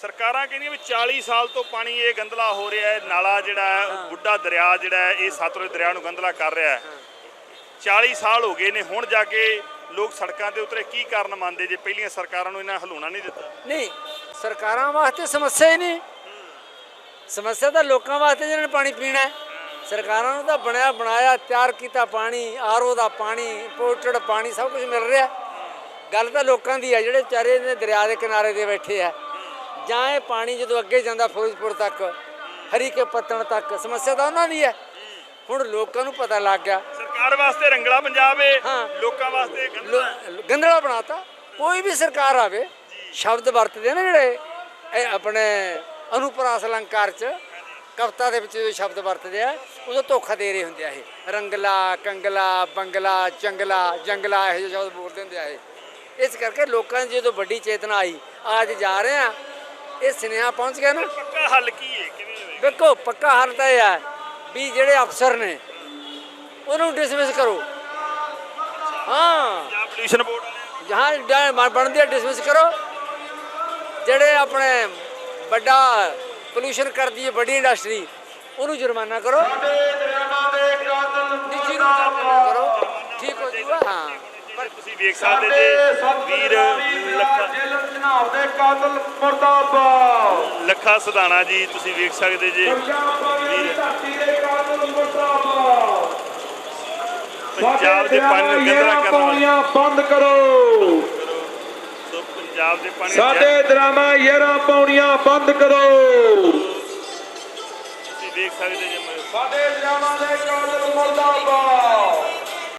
ਸਰਕਾਰਾਂ ਕਹਿੰਦੀਆਂ ਵੀ 40 ਸਾਲ ਤੋਂ ਪਾਣੀ ਇਹ ਗੰਦਲਾ ਹੋ ਰਿਹਾ ਹੈ ਨਾਲਾ ਜਿਹੜਾ ਹੈ ਬੁੱਢਾ ਦਰਿਆ ਜਿਹੜਾ ਹੈ ਇਹ ਸਤਲੁਜ ਦਰਿਆ ਨੂੰ ਗੰਦਲਾ ਕਰ ਰਿਹਾ ਹੈ। 40 ਸਾਲ ਹੋ ਗਏ ਨੇ ਹੁਣ ਜਾ ਕੇ ਲੋਕ ਸੜਕਾਂ ਤੇ ਉਤਰੇ ਕੀ ਕਾਰਨ ਮੰਨਦੇ ਜੇ? ਪਹਿਲੀਆਂ ਸਰਕਾਰਾਂ ਨੂੰ ਇਹਨਾਂ ਹਲੂਣਾ ਨਹੀਂ ਦਿੱਤਾ। ਨਹੀਂ ਸਰਕਾਰਾਂ ਵਾਸਤੇ ਸਮੱਸਿਆ ਹੀ ਨਹੀਂ। ਸਮੱਸਿਆ ਤਾਂ ਲੋਕਾਂ ਵਾਸਤੇ ਜਿਹਨਾਂ ਨੇ ਪਾਣੀ ਪੀਣਾ ਹੈ। ਸਰਕਾਰਾਂ ਨੂੰ ਤਾਂ ਬਣਿਆ ਬਣਾਇਆ ਤਿਆਰ ਕੀਤਾ ਪਾਣੀ ਆਰਓ ਦਾ ਪਾਣੀ ਇੰਪੋਰਟਡ ਪਾਣੀ ਸਭ ਕੁਝ ਮਿਲ ਰਿਹਾ। ਗੱਲ ਤਾਂ ਲੋਕਾਂ ਦੀ ਹੈ ਜਿਹੜੇ ਵਿਚਾਰੇ ਨੇ ਦਰਿਆ ਦੇ ਕਿਨਾਰੇ ਤੇ ਬੈਠੇ ਆ। ਜਾਂ ਇਹ ਪਾਣੀ ਜਦੋਂ ਅੱਗੇ ਜਾਂਦਾ ਫਿਰੋਜ਼ਪੁਰ ਤੱਕ ਹਰੀਕੇ ਪੱਤਣ ਤੱਕ ਸਮੱਸਿਆ ਤਾਂ ਉਹਨਾਂ ਦੀ ਹੈ। ਹੁਣ ਲੋਕਾਂ ਨੂੰ ਪਤਾ ਲੱਗ ਗਿਆ। ਸਰਕਾਰ ਵਾਸਤੇ ਰੰਗਲਾ ਪੰਜਾਬ ਹਾਂ। ਲੋਕਾਂ ਵਾਸਤੇ ਗੰਦਲਾ ਬਣਾਤਾ। ਕੋਈ ਵੀ ਸਰਕਾਰ ਆਵੇ ਸ਼ਬਦ ਵਰਤਦੇ ਨੇ ਜਿਹੜੇ ਇਹ ਆਪਣੇ ਅਨੁਪਰਾਸ ਅਲੰਕਾਰ ਚ ਕਵਿਤਾ ਦੇ ਵਿੱਚ ਜੋ ਸ਼ਬਦ ਵਰਤਦੇ ਆ ਉਦੋਂ ਧੋਖਾ ਦੇ ਰਹੇ ਹੁੰਦੇ ਆ ਇਹ। ਰੰਗਲਾ ਕੰਗਲਾ ਬੰਗਲਾ ਚੰਗਲਾ ਜੰਗਲਾ ਇਹੋ ਜਿਹੇ ਸ਼ਬਦ ਬੋਲਦੇ ਹੁੰਦੇ ਆ ਇਹ। ਇਸ ਕਰਕੇ ਲੋਕਾਂ 'ਚ ਜਦੋਂ ਵੱਡੀ ਚੇਤਨਾ ਆਈ ਅੱਜ ਜਾ ਰਹੇ ਆ ਇਹ ਸੁਨੇਹਾ ਪਹੁੰਚ ਗਿਆ ਨਾ। ਪੱਕਾ ਹੱਲ ਕੀ ਹੈ? ਕਿਵੇਂ ਵੇਖੋ ਪੱਕਾ ਹੱਲ ਤਾਂ ਇਹ ਹੈ ਵੀ ਜਿਹੜੇ ਅਫਸਰ ਨੇ ਉਹਨੂੰ ਡਿਸਮਿਸ ਕਰੋ। ਹਾਂ। ਪੰਜਾਬ ਪੋਲੂਸ਼ਨ ਬੋਰਡ ਜਹਾਂ ਬਣਦੀ ਹੈ ਡਿਸਮਿਸ ਕਰੋ। ਜਿਹੜੇ ਆਪਣੇ ਵੱਡਾ ਪੋਲੂਸ਼ਨ ਕਰਦੀ ਹੈ ਵੱਡੀ ਇੰਡਸਟਰੀ ਉਹਨੂੰ ਜੁਰਮਾਨਾ ਕਰੋ ਠੀਕ ਹੋ ਜੂਗਾ ਹਾਂ ਪਰ ਤੁਸੀਂ ਵੇਖ ਸਕਦੇ ਜੇ। ਵੀਰ ਲੱਖਾ ਜਨਾਬ ਦੇ ਕਾਤਲ ਮਰਦਾਬਾਦ। ਲੱਖਾ ਸਦਾਣਾ ਜੀ ਤੁਸੀਂ ਵੇਖ ਸਕਦੇ ਜੇ। ਪੰਜਾਬ ਦੇ ਪਾਣੀ ਗੰਦਲਾ ਕਰਨ ਬੰਦ ਕਰੋ। ਪੰਜਾਬ ਦੇ ਪਾਣੀ ਸਾਡੇ ਦਰਾਮਾ ਯਾਰਾਂ ਪਾਉਣੀਆਂ ਬੰਦ ਕਰੋ। ਤੁਸੀਂ ਵੇਖ ਸਕਦੇ ਜੇ ਸਾਡੇ ਦਰਾਮਾ ਦੇ ਕਾਤਲ ਮਰਦਾਬਾਦ।